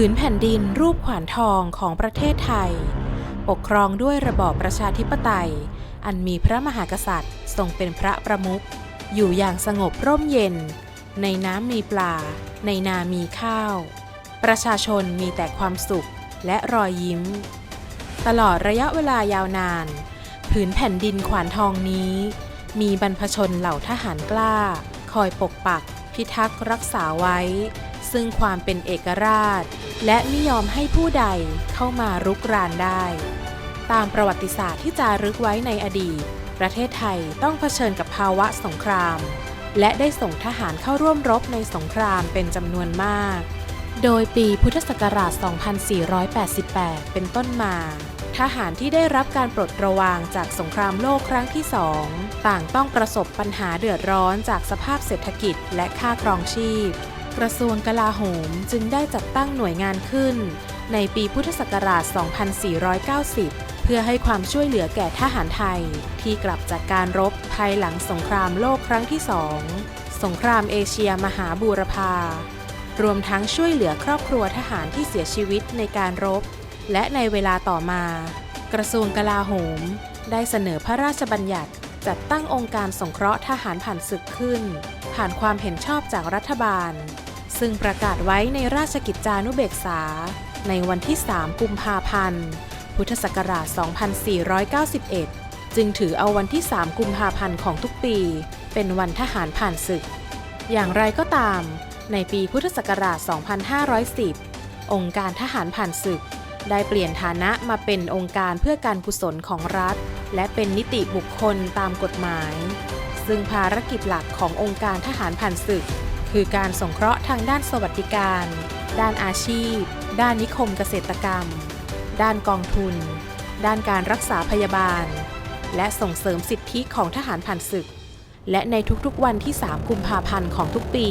ผืนแผ่นดินรูปขวานทองของประเทศไทย ปกครองด้วยระบอบประชาธิปไตย อันมีพระมหากษัตริย์ทรงเป็นพระประมุขอยู่อย่างสงบร่มเย็น ในน้ำมีปลา ในนามีข้าว ประชาชนมีแต่ความสุขและรอยยิ้ม ตลอดระยะเวลายาวนาน ผืนแผ่นดินขวานทองนี้ มีบรรพชนเหล่าทหารกล้า คอยปกปัก พิทักษ์รักษาไว้ ซึ่งความเป็นเอกราช และไม่ยอมให้ผู้ใดเข้ามารุกรานได้ ตามประวัติศาสตร์ที่จารึกไว้ในอดีต ประเทศไทยต้องเผชิญกับภาวะสงคราม และได้ส่งทหารเข้าร่วมรบในสงครามเป็นจำนวนมาก โดยปีพุทธศักราช 2488 เป็นต้นมาทหารที่ได้รับการปลดระวางจากสงครามโลกครั้งที่สองต่างต้องประสบปัญหาเดือดร้อนจากสภาพเศรษฐกิจและค่าครองชีพ กระทรวงกลาโหมจึงได้จัดตั้งหน่วยงานขึ้น ในปีพุทธศักราช 2490 เพื่อให้ความช่วยเหลือแก่ทหารไทย ที่กลับจากการรบภายหลังสงครามโลกครั้งที่สองสงครามเอเชียมหาบูรพารวมทั้งช่วยเหลือครอบครัวทหารที่เสียชีวิตในการรบ และในเวลาต่อมา กระทรวงกลาโหม ได้เสนอพระราชบัญญัติจัดตั้งองค์การสงเคราะห์ทหารผ่านศึกขึ้น ผ่านความเห็นชอบจากรัฐบาล ซึ่งประกาศไว้ในราชกิจจานุเบกษา ในวันที่ 3 กุมภาพันธ์ พุทธศักราช 2491 จึงถือเอาวันที่ 3 กุมภาพันธ์ของทุกปี เป็นวันทหารผ่านศึก อย่างไรก็ตาม ในปีพุทธศักราช 2510 องค์การทหารผ่านศึก ได้เปลี่ยนฐานะมาเป็นองค์การเพื่อการกุศลของรัฐ และเป็นนิติบุคคลตามกฎหมาย ซึ่งภารกิจหลักขององค์การทหารผ่านศึก คือการสงเคราะห์ทางด้านสวัสดิการ ด้านอาชีพ ด้านนิคมเกษตรกรรม ด้านกองทุน ด้านการรักษาพยาบาล และส่งเสริมสิทธิของทหารผ่านศึก และในทุกๆวันที่ 3 กุมภาพันธ์ของทุกปี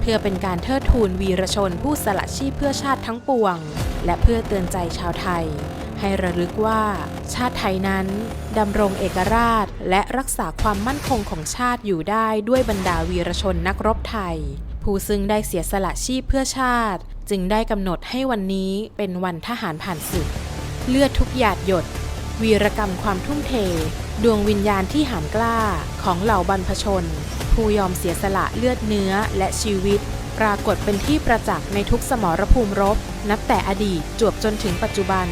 เพื่อเป็นการเทิดทูนวีรชนผู้สละชีพเพื่อชาติทั้งปวง และเพื่อเตือนใจชาวไทย ให้ระลึกว่า ชาติไทยนั้นดำรงเอกราช และรักษาความมั่นคงของชาติอยู่ได้ด้วยบรรดาวีรชนนักรบไทย ผู้ซึ่งได้เสียสละชีพเพื่อชาติ จึงได้กำหนดให้วันนี้เป็นวันทหารผ่านศึก เลือดทุกหยาดหยด วีรกรรมความทุ่มเท ดวงวิญญาณที่หามกล้าของเหล่าบรรพชน ผู้ยอมเสียสละเลือดเนื้อและชีวิตปรากฏเป็นที่ประจักษ์ในทุกสมรภูมิรบ นับแต่อดีตจวบจนถึงปัจจุบัน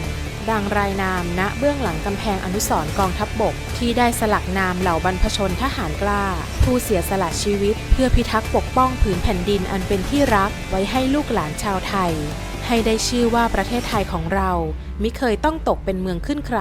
ดังรายนามณเบื้องหลังกำแพงอนุสรณ์กองทัพบบก ที่ได้สลักนามเหล่าบรรพชนทหารกล้า ผู้เสียสละชีวิต เพื่อพิทักษ์ปกป้องผืนแผ่นดินอันเป็นที่รักไว้ให้ลูกหลานชาวไทย ให้ได้ชื่อว่าประเทศไทยของเรา มิเคยต้องตกเป็นเมืองขึ้นใคร